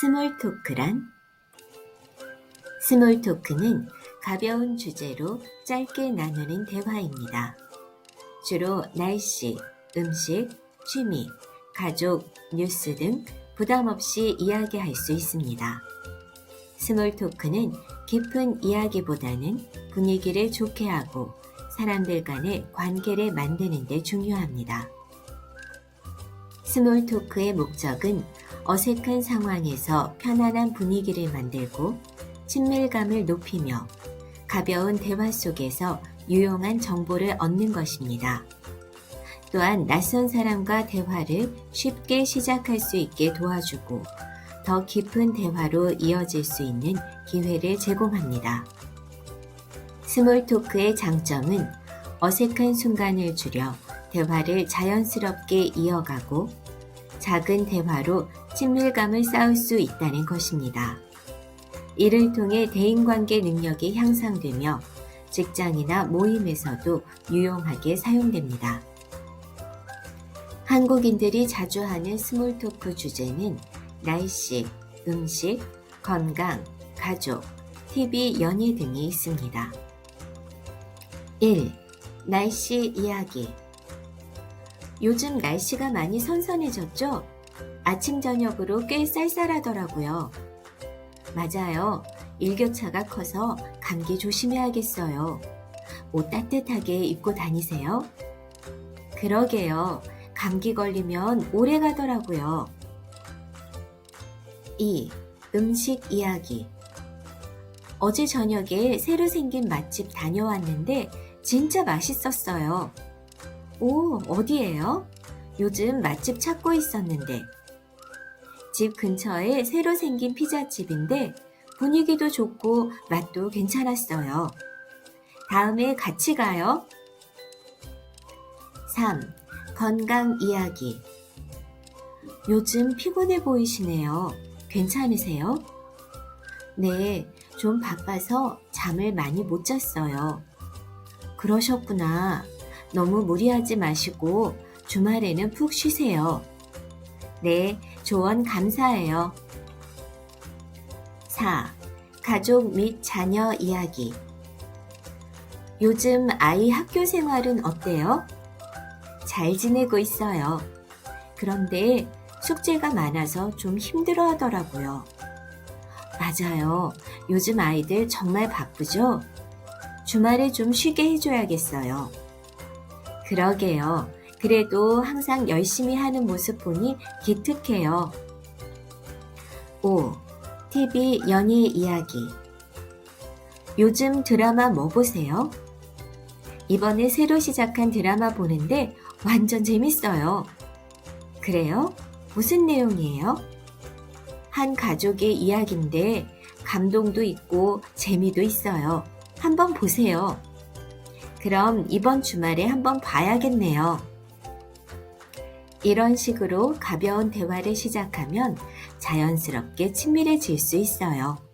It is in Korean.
스몰 토크란? 스몰 토크는 가벼운 주제로 짧게 나누는 대화입니다. 주로 날씨, 음식, 취미, 가족, 뉴스 등 부담 없이 이야기할 수 있습니다. 스몰 토크는 깊은 이야기보다는 분위기를 좋게 하고 사람들 간의 관계를 만드는 데 중요합니다. 스몰 토크의 목적은 어색한 상황에서 편안한 분위기를 만들고 친밀감을 높이며 가벼운 대화 속에서 유용한 정보를 얻는 것입니다. 또한 낯선 사람과 대화를 쉽게 시작할 수 있게 도와주고 더 깊은 대화로 이어질 수 있는 기회를 제공합니다. 스몰 토크의 장점은 어색한 순간을 줄여 대화를 자연스럽게 이어가고 작은 대화로 친밀감을 쌓을 수 있다는 것입니다. 이를 통해 대인관계 능력이 향상되며 직장이나 모임에서도 유용하게 사용됩니다. 한국인들이 자주 하는 스몰 토크 주제는 날씨, 음식, 건강, 가족, TV, 연애 등이 있습니다. 1. 날씨 이야기 요즘 날씨가 많이 선선해졌죠? 아침, 저녁으로 꽤 쌀쌀하더라고요. 맞아요. 일교차가 커서 감기 조심해야겠어요. 옷 따뜻하게 입고 다니세요. 그러게요. 감기 걸리면 오래 가더라고요. 2. 음식 이야기. 어제 저녁에 새로 생긴 맛집 다녀왔는데 진짜 맛있었어요. 오, 어디예요? 요즘 맛집 찾고 있었는데. 집 근처에 새로 생긴 피자집인데 분위기도 좋고 맛도 괜찮았어요. 다음에 같이 가요. 3. 건강 이야기. 요즘 피곤해 보이시네요. 괜찮으세요? 네, 좀 바빠서 잠을 많이 못 잤어요. 그러셨구나. 너무 무리하지 마시고 주말에는 푹 쉬세요. 네, 조언 감사해요. 4. 가족 및 자녀 이야기. 요즘 아이 학교 생활은 어때요? 잘 지내고 있어요. 그런데 숙제가 많아서 좀 힘들어 하더라고요. 맞아요. 요즘 아이들 정말 바쁘죠? 주말에 좀 쉬게 해줘야겠어요. 그러게요. 그래도 항상 열심히 하는 모습 보니 기특해요. 5. TV 연예 이야기. 요즘 드라마 뭐 보세요? 이번에 새로 시작한 드라마 보는데 완전 재밌어요. 그래요? 무슨 내용이에요? 한 가족의 이야기인데 감동도 있고 재미도 있어요. 한번 보세요. 그럼 이번 주말에 한번 봐야겠네요. 이런 식으로 가벼운 대화를 시작하면 자연스럽게 친밀해질 수 있어요.